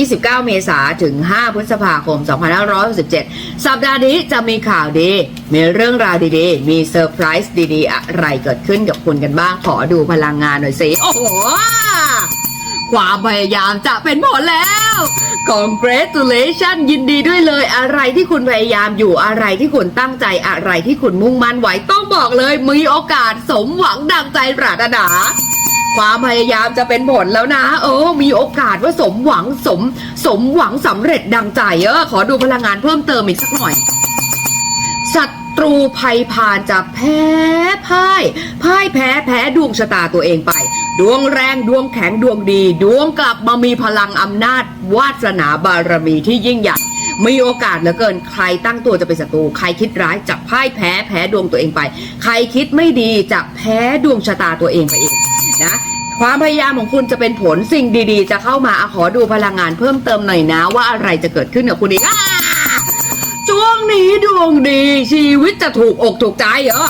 29 เมษาถึง 5 พฤษภาคม 2567 สัปดาห์นี้จะมีข่าวดี มีเรื่องราวดีๆ มีเซอร์ไพรส์ดีๆ อะไรเกิดขึ้นกับคุณกันบ้าง ขอดูพลังงานหน่อยสิ โอ้โห ความพยายามจะเป็นผลแล้ว congratulation ยินดีด้วยเลย อะไรที่คุณพยายามอยู่อะไรที่คุณตั้งใจอะไรที่คุณมุ่งมั่นไว้ต้องบอกเลย มีโอกาสสมหวังดังใจปรารถนา ความพยายามจะเป็นผลแล้วนะ เออ มีโอกาสว่าสมหวังสม สมหวังสำเร็จดังใจเออขอดูพลังงานเพิ่มเติมอีกสักหน่อยศัตรูภัยพานจะแพ้พ่ายพ่ายแพ้แพ้ดวงชะตาตัวเองไป ดวงแรงดวงแข็งดวงดี ดวงกลับมามีพลังอำนาจ วาสนาบารมีที่ยิ่งใหญ่มีโอกาสเหลือเกินใครตั้งตัวจะเป็นศัตรูใครคิดร้ายจะพ่ายแพ้แพ้ดวงตัวเองไป ใครคิดไม่ดีจะแพ้ดวงชะตาตัวเองไปเอง นะความพยายามของคุณจะเป็นผลสิ่งดีๆ จะเข้ามาอขอดูพลังงานเพิ่มเติมหน่อยนะ ว่าอะไรจะเกิดขึ้นกับคุณอีกอ่าช่วงนี้ดวงดีชีวิตจะถูกอกถูกใจเหรอ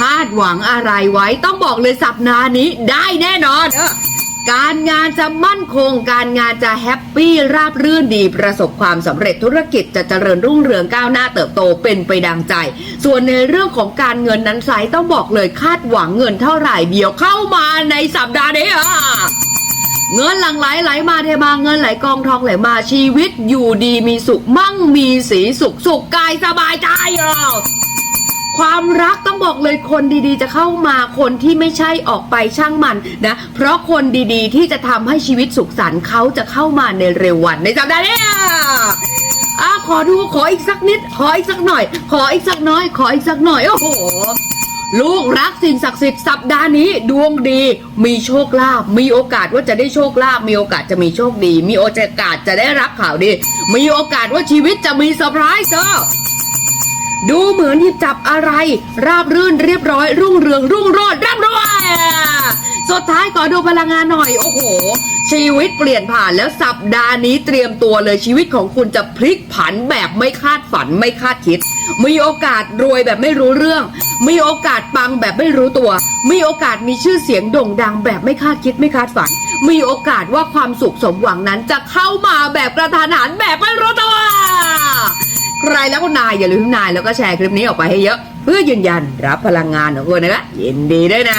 คาดหวังอะไรไว้ต้องบอกเลยสัปดาห์นี้ได้แน่นอนเออ การงานจะมั่นคง การงานจะแฮปปี้ราบรื่นดีประสบความสำเร็จธุรกิจจะเจริญรุ่งเรืองก้าวหน้าเติบโตเป็นไปดังใจ ส่วนในเรื่องของการเงินนั้นไซต้องบอกเลยคาดหวังเงินเท่าไหร่เดี๋ยวเข้ามาในสัปดาห์นี้อะเงินหลั่งไหลไหลมาเทมาเงินไหลกองทองไหลมาชีวิตอยู่ดีมีสุขมั่งมีสีสุขสุขกายสบายใจอะ ความรักต้องบอกเลยคนดีๆ จะเข้ามาคนที่ไม่ใช่ออกไปช่างมันนะ เพราะคนดีๆ ที่จะทำให้ชีวิตสุขสันต์เขาจะเข้ามาในเร็ววันในสัปดาห์นี้อะขอดูขออีกสักนิด ขออีกสักหน่อย ขออีกสักน้อย ขออีกสักหน่อย โอ้โหลูกรักสิ่งศักดิ์สิทธิ์สัปดาห์นี้ดวงดี มีโชคลาภมีโอกาสว่าจะได้โชคลาภมีโอกาสจะมีโชคดี มีโอกาสจะได้รับข่าวดี มีโอกาสว่าชีวิตจะมีเซอร์ไพรส์เออ ดูเหมือนหยิบจับอะไร ราบรื่นเรียบร้อย รุ่งเรือง รุ่งโรจน์ร่ำรวยสุดท้ายขอดูพลังงานหน่อย โอ้โห ชีวิตเปลี่ยนผ่านแล้วสัปดาห์นี้เตรียมตัวเลยชีวิตของคุณจะพลิกผันแบบไม่คาดฝันไม่คาดคิด มีโอกาสรวยแบบไม่รู้เรื่อง มีโอกาสปังแบบไม่รู้ตัว มีโอกาสมีชื่อเสียงโด่งดังแบบไม่คาดคิดไม่คาดฝัน มีโอกาสว่าความสุขสมหวังนั้นจะเข้ามาแบบกระทันหันแบบไม่รู้ตัว ใครแล้วก็นายอย่าลืมนายแล้วก็แชร์คลิปนี้ออกไปให้เยอะ เพื่อยืนยันรับพลังงานของคุณนะคะยินดีด้วยนะ